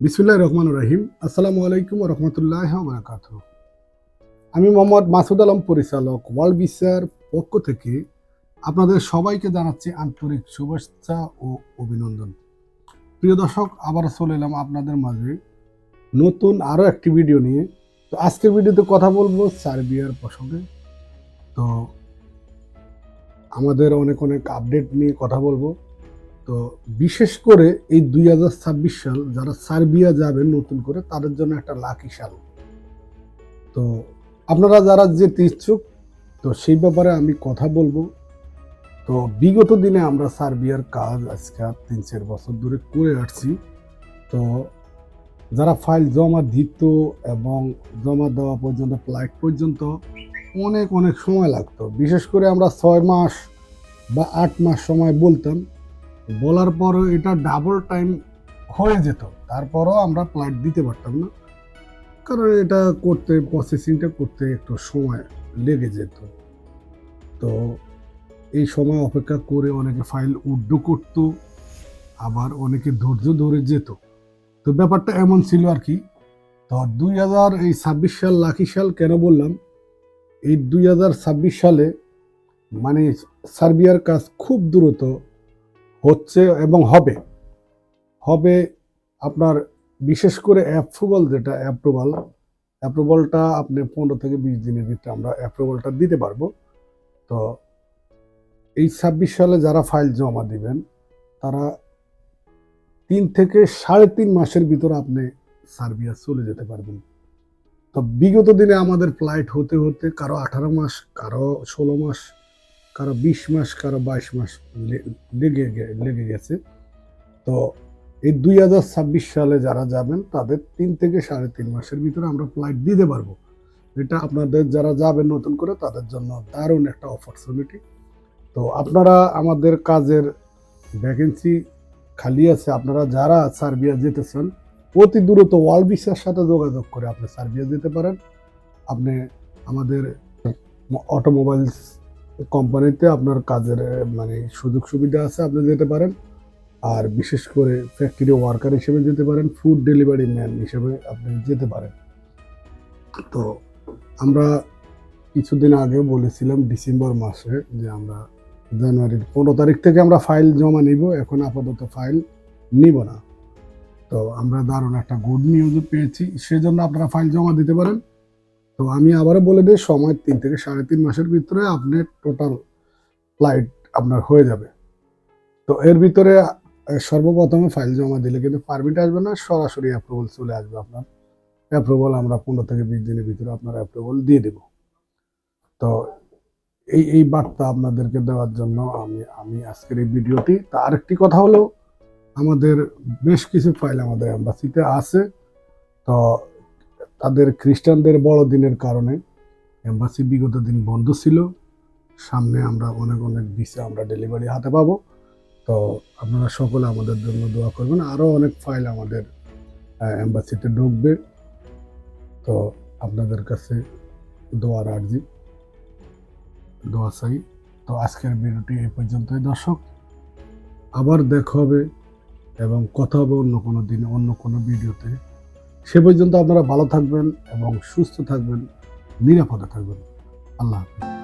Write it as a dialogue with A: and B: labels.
A: বিসমুল্লাহ রহমান রহিম। আসসালামু আলাইকুম রহমতুল্লাহ বারাকাত আমি মোহাম্মদ মাসুদ আলম, পরিচালক ওয়ার্ল্ড ভিসার পক্ষ থেকে আপনাদের সবাইকে জানাচ্ছি আন্তরিক শুভেচ্ছা ও অভিনন্দন। প্রিয় দর্শক আবার চলে এলাম আপনাদের মাঝে নতুন আরও একটি ভিডিও নিয়ে। তো আজকের ভিডিওতে কথা বলব সার্বিয়ার প্রসঙ্গে। তো আমাদের অনেক অনেক আপডেট নিয়ে কথা বলব। তো বিশেষ করে এই দুই হাজার ছাব্বিশ সাল যারা সার্বিয়া যাবেন নতুন করে, তাদের জন্য একটা লাকি সাল। তো আপনারা যারা যেতে ইচ্ছুক, তো সেই ব্যাপারে আমি কথা বলব। তো বিগত দিনে আমরা সার্বিয়ার কাজ আজকে তিন চার বছর ধরে করে আসছি। তো যারা ফাইল জমা দিত এবং জমা দেওয়া পর্যন্ত, ফ্লাইট পর্যন্ত অনেক অনেক সময় লাগতো। বিশেষ করে আমরা ছয় মাস বা আট মাস সময় বলতাম বলার পরও এটা ডাবল টাইম হয়ে যেত। তারপরও আমরা ফ্লাইট দিতে পারতাম না। কারণ এটা করতে প্রসেসিংটা করতে একটু সময় লেগে যেত। তো এই সময় অপেক্ষা করে অনেকে ফাইল উড্ডো করতো, আবার অনেকে ধৈর্য ধরে যেত। তো ব্যাপারটা এমন ছিল আর কি। তো দুই হাজার এই ছাব্বিশ সাল লাখি সাল কেন বললাম? এই দুই হাজার ছাব্বিশ সালে মানে সার্বিয়ার কাজ খুব দ্রুত হচ্ছে এবং হবে। হবে আপনার বিশেষ করে অ্যাপ্রুভাল যেটা অ্যাপ্রুভাল অ্যাপ্রুভালটা আপনি পনেরো থেকে বিশ দিনের ভিতরে আমরা অ্যাপ্রুভালটা দিতে পারব। তো এই ছাব্বিশ সালে যারা ফাইল জমা দিবেন, তারা তিন থেকে সাড়ে তিন মাসের ভিতরে আপনি সার্বিয়া চলে যেতে পারবেন। তো বিগত দিনে আমাদের ফ্লাইট হতে হতে কারও আঠারো মাস, কারও ষোলো মাস কারও বিশ মাস, কারও বাইশ মাস লেগে লেগে গেছে। তো এই দুই হাজার ছাব্বিশ সালে যারা যাবেন, তাদের তিন থেকে সাড়ে তিন মাসের ভিতরে আমরা ফ্লাইট দিতে পারব। এটা আপনাদের যারা যাবেন নতুন করে, তাদের জন্য দারুণ একটা অপরচুনিটি তো আপনারা আমাদের কাজের ভ্যাকেন্সি খালি আছে, আপনারা যারা সার্বিয়া যেতে চান অতি দ্রুত ওয়ার্ল্ড ভিসার সাথে যোগাযোগ করে আপনি সার্বিয়া যেতে পারেন। আপনি আমাদের অটোমোবাইলস কোম্পানিতে আপনার কাজের মানে সুযোগ সুবিধা আছে, আপনি যেতে পারেন। আর বিশেষ করে ফ্যাক্টরি ওয়ার্কার হিসেবে যেতে পারেন ফুড ডেলিভারি ম্যান হিসেবে আপনি যেতে পারেন। তো আমরা কিছুদিন আগে বলেছিলাম ডিসেম্বর মাসে যে আমরা জানুয়ারির পনেরো তারিখ থেকে আমরা ফাইল জমা নিব, এখন আপাতত ফাইল নিব না। তো আমরা দারুণ একটা গুড নিউজও পেয়েছি, সেজন্য আপনারা ফাইল জমা দিতে পারেন। তো আমি আবারও বলে দিই, সময় তিন থেকে সাড়ে তিন মাসের ভিতরে আপনি টোটাল ফ্লাইট আপনার হয়ে যাবে। তো এর ভিতরে সর্বপ্রথমে ফাইল জমা দিলে কিন্তু পারমিট আসবে না, সরাসরি অ্যাপ্রুভাল চলে আসবে আপনার। অ্যাপ্রুভাল আমরা পনেরো থেকে বিশ দিনের ভিতরে আপনার অ্যাপ্রুভাল দিয়ে দেব। তো এই এই বার্তা আপনাদেরকে দেওয়ার জন্য আমি আমি আজকের এই ভিডিওটি। তা আরেকটি কথা হলো, আমাদের বেশ কিছু ফাইল আমাদের অ্যাম্বাসিতে আছে। তো তাদের খ্রিস্টানদের বড়দিনের কারণে এম্বাসি বিগত দিন বন্ধ ছিল। সামনে আমরা অনেক অনেক ভিসা আমরা ডেলিভারি হাতে পাবো। তো আপনারা সকলে আমাদের জন্য দোয়া করবেন। আরও অনেক ফাইল আমাদের এম্বাসিতে ঢুকবে। তো আপনাদের কাছে দোয়ার আর্জি, দোয়া চাই। তো আজকের ভিডিওটি এই পর্যন্তই, দর্শক। আবার দেখা হবে এবং কথা হবে অন্য কোনো দিনে, অন্য কোনো ভিডিওতে। সে পর্যন্ত আপনারা ভালো থাকবেন এবং সুস্থ থাকবেন নিরাপদে থাকবেন। আল্লাহ হাফিজ।